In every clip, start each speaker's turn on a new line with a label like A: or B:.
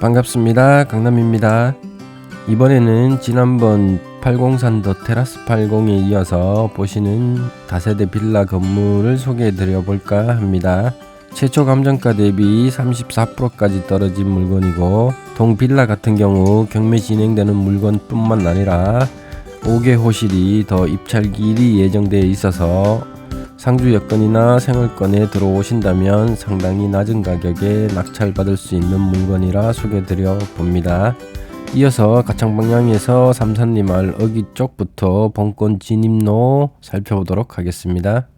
A: 반갑습니다. 강남입니다. 이번에는 지난번 803더 테라스 80에 이어서 보시는 다세대 빌라 건물을 소개해 드려 볼까 합니다. 최초 감정가 대비 34%까지 떨어진 물건이고 동 빌라 같은 경우 경매 진행되는 물건뿐만 아니라 5개 호실이 더 입찰기일이 예정되어 있어서 상주 여건이나 생활권에 들어오신다면 상당히 낮은 가격에 낙찰받을 수 있는 물건이라 소개드려 봅니다. 이어서 가창 방향에서 삼산리 마을 어기 쪽부터 본권 진입로 살펴보도록 하겠습니다.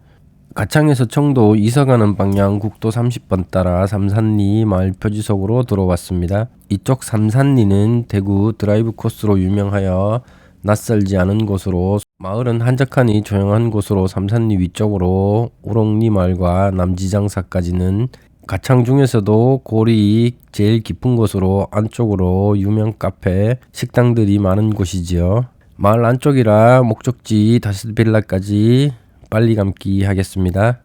A: 가창에서 청도 이서가는 방향 국도 30번 따라 삼산리 마을 표지석으로 들어왔습니다. 이쪽 삼산리는 대구 드라이브 코스로 유명하여 낯설지 않은 곳으로 마을은 한적하니 조용한 곳으로 삼산리 위쪽으로 우롱리 마을과 남지장사까지는 가창 중에서도 골이 제일 깊은 곳으로 안쪽으로 유명 카페, 식당들이 많은 곳이지요. 마을 안쪽이라 목적지 다스빌라까지 빨리 감기 하겠습니다.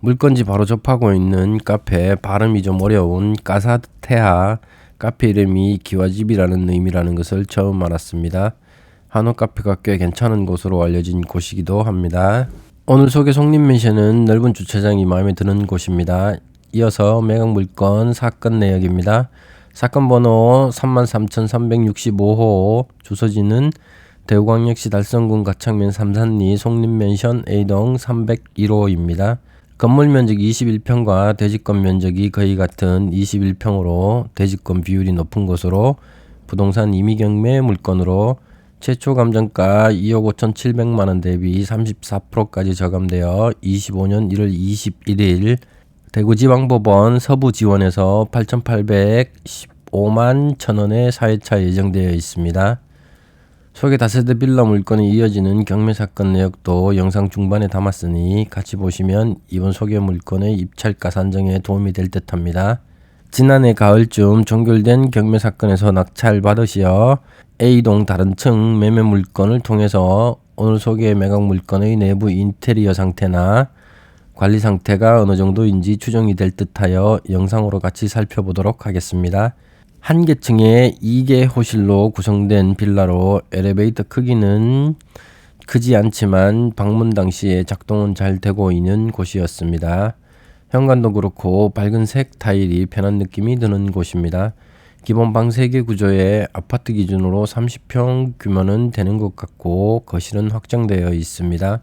A: 물건지 바로 접하고 있는 카페 발음이 좀 어려운 까사테하 카페 이름이 기와집이라는 의미라는 것을 처음 알았습니다. 한옥 카페가 꽤 괜찮은 곳으로 알려진 곳이기도 합니다. 오늘 소개 송림맨션은 넓은 주차장이 마음에 드는 곳입니다. 이어서 매각 물건 사건 내역입니다. 사건 번호 33,365호 주소지는 대구광역시 달성군 가창면 삼산리 송림맨션 A동 301호입니다. 건물 면적 21평과 대지권 면적이 거의 같은 21평으로 대지권 비율이 높은 곳으로 부동산 임의 경매 물건으로 최초 감정가 2억 5천7백만원 대비 34%까지 저감되어 25년 1월 21일 대구지방법원 서부지원에서 8,815만 천원의 사회차 예정되어 있습니다. 소개 다세대 빌라 물건에 이어지는 경매 사건 내역도 영상 중반에 담았으니 같이 보시면 이번 소개 물건의 입찰가 산정에 도움이 될 듯합니다. 지난해 가을쯤 종결된 경매 사건에서 낙찰 받으시어 A동 다른 층 매매 물건을 통해서 오늘 소개 매각 물건의 내부 인테리어 상태나 관리 상태가 어느 정도인지 추정이 될 듯하여 영상으로 같이 살펴보도록 하겠습니다. 한 개층에 2개 호실로 구성된 빌라로 엘리베이터 크기는 크지 않지만 방문 당시에 작동은 잘 되고 있는 곳이었습니다. 현관도 그렇고 밝은 색 타일이 편한 느낌이 드는 곳입니다. 기본 방 3개 구조에 아파트 기준으로 30평 규모는 되는 것 같고 거실은 확정되어 있습니다.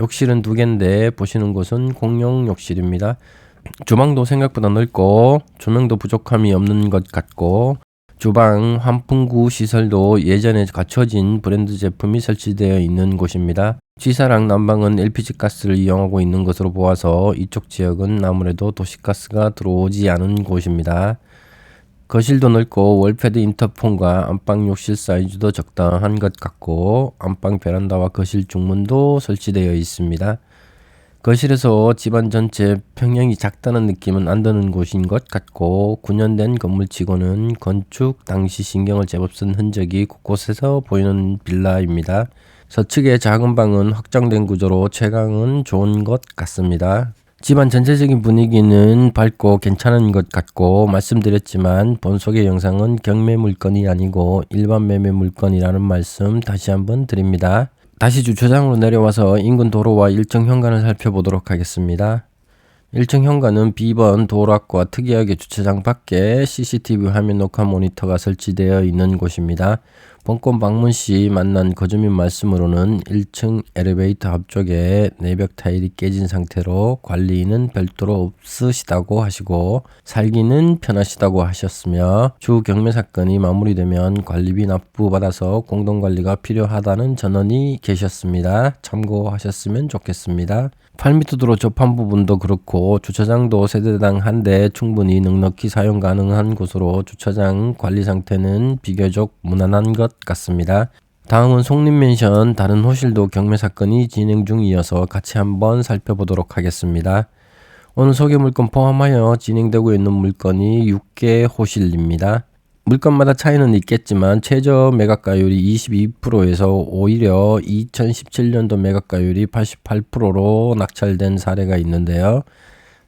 A: 욕실은 두 개인데 보시는 곳은 공용 욕실입니다. 주방도 생각보다 넓고 조명도 부족함이 없는 것 같고 주방 환풍구 시설도 예전에 갖춰진 브랜드 제품이 설치되어 있는 곳입니다. 취사랑 난방은 LPG 가스를 이용하고 있는 것으로 보아서 이쪽 지역은 아무래도 도시가스가 들어오지 않은 곳입니다. 거실도 넓고 월패드 인터폰과 안방 욕실 사이즈도 적당한 것 같고 안방 베란다와 거실 중문도 설치되어 있습니다. 거실에서 집안 전체 평형이 작다는 느낌은 안 드는 곳인 것 같고 9년 된 건물치고는 건축 당시 신경을 제법 쓴 흔적이 곳곳에서 보이는 빌라입니다. 서측의 작은 방은 확장된 구조로 채광은 좋은 것 같습니다. 집안 전체적인 분위기는 밝고 괜찮은 것 같고 말씀드렸지만 본속의 영상은 경매 물건이 아니고 일반 매매 물건이라는 말씀 다시 한번 드립니다. 다시 주차장으로 내려와서 인근 도로와 1층 현관을 살펴보도록 하겠습니다. 1층 현관은 B번 도로 앞과 특이하게 주차장 밖에 CCTV 화면 녹화 모니터가 설치되어 있는 곳입니다. 본권 방문 시 만난 거주민 말씀으로는 1층 엘리베이터 앞쪽에 내벽 타일이 깨진 상태로 관리는 별도로 없으시다고 하시고 살기는 편하시다고 하셨으며 주 경매 사건이 마무리되면 관리비 납부받아서 공동관리가 필요하다는 전원이 계셨습니다. 참고하셨으면 좋겠습니다. 8m 도로 접한 부분도 그렇고 주차장도 세대당 한 대 충분히 넉넉히 사용 가능한 곳으로 주차장 관리 상태는 비교적 무난한 것 같습니다. 다음은 송림맨션 다른 호실도 경매 사건이 진행 중이어서 같이 한번 살펴보도록 하겠습니다. 오늘 소개 물건 포함하여 진행되고 있는 물건이 6개 호실입니다. 물건마다 차이는 있겠지만 최저 매각가율이 22%에서 오히려 2017년도 매각가율이 88%로 낙찰된 사례가 있는데요.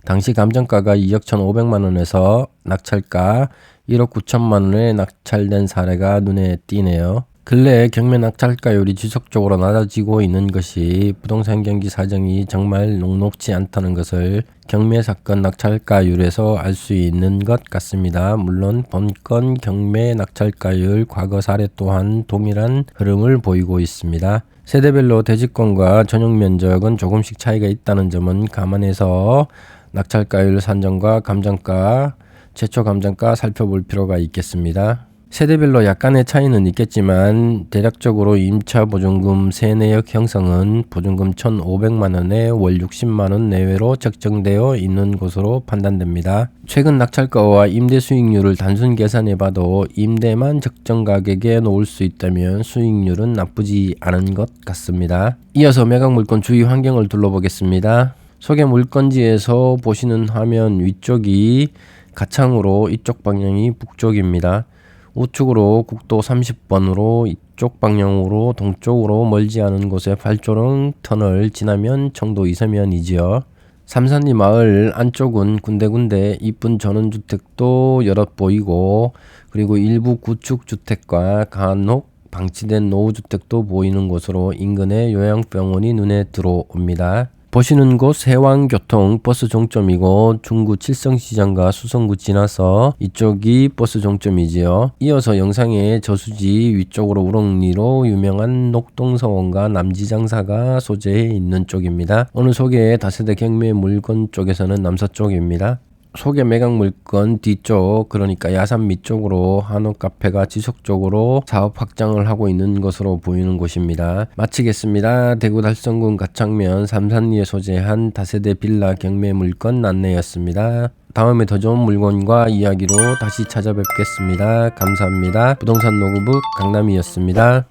A: 당시 감정가가 2억 1,500만 원에서 낙찰가 1억 9천만 원에 낙찰된 사례가 눈에 띄네요. 근래 경매 낙찰가율이 지속적으로 낮아지고 있는 것이 부동산 경기 사정이 정말 녹록지 않다는 것을 경매 사건 낙찰가율에서 알 수 있는 것 같습니다. 물론 본건 경매 낙찰가율 과거 사례 또한 동일한 흐름을 보이고 있습니다. 세대별로 대지권과 전용 면적은 조금씩 차이가 있다는 점은 감안해서 낙찰가율 산정과 감정가, 최초 감정가 살펴볼 필요가 있겠습니다. 세대별로 약간의 차이는 있겠지만 대략적으로 임차 보증금 세내역 형성은 보증금 1,500만 원에 월 60만 원 내외로 책정되어 있는 것으로 판단됩니다. 최근 낙찰가와 임대 수익률을 단순 계산해 봐도 임대만 적정 가격에 놓을 수 있다면 수익률은 나쁘지 않은 것 같습니다. 이어서 매각 물건 주위 환경을 둘러보겠습니다. 소개 물건지에서 보시는 화면 위쪽이 가창으로 이쪽 방향이 북쪽입니다. 우측으로 국도 30번으로 이쪽 방향으로 동쪽으로 멀지 않은 곳에 발조릉 터널 지나면 청도 이서면이지요. 삼산리 마을 안쪽은 군데군데 이쁜 전원주택도 여럿 보이고 그리고 일부 구축 주택과 간혹 방치된 노후주택도 보이는 곳으로 인근의 요양병원이 눈에 들어옵니다. 보시는 곳 세왕교통 버스 종점이고 중구 칠성시장과 수성구 지나서 이쪽이 버스 종점이지요. 이어서 영상의 저수지 위쪽으로 우렁리로 유명한 녹동서원과 남지장사가 소재해 있는 쪽입니다. 오늘 소개 다세대 경매 물건 쪽에서는 남서쪽입니다. 소개 매각 물건 뒤쪽 그러니까 야산 밑쪽으로 한옥 카페가 지속적으로 사업 확장을 하고 있는 것으로 보이는 곳입니다. 마치겠습니다. 대구 달성군 가창면 삼산리에 소재한 다세대 빌라 경매 물건 안내였습니다. 다음에 더 좋은 물건과 이야기로 다시 찾아뵙겠습니다. 감사합니다. 부동산 노구북 강남이었습니다.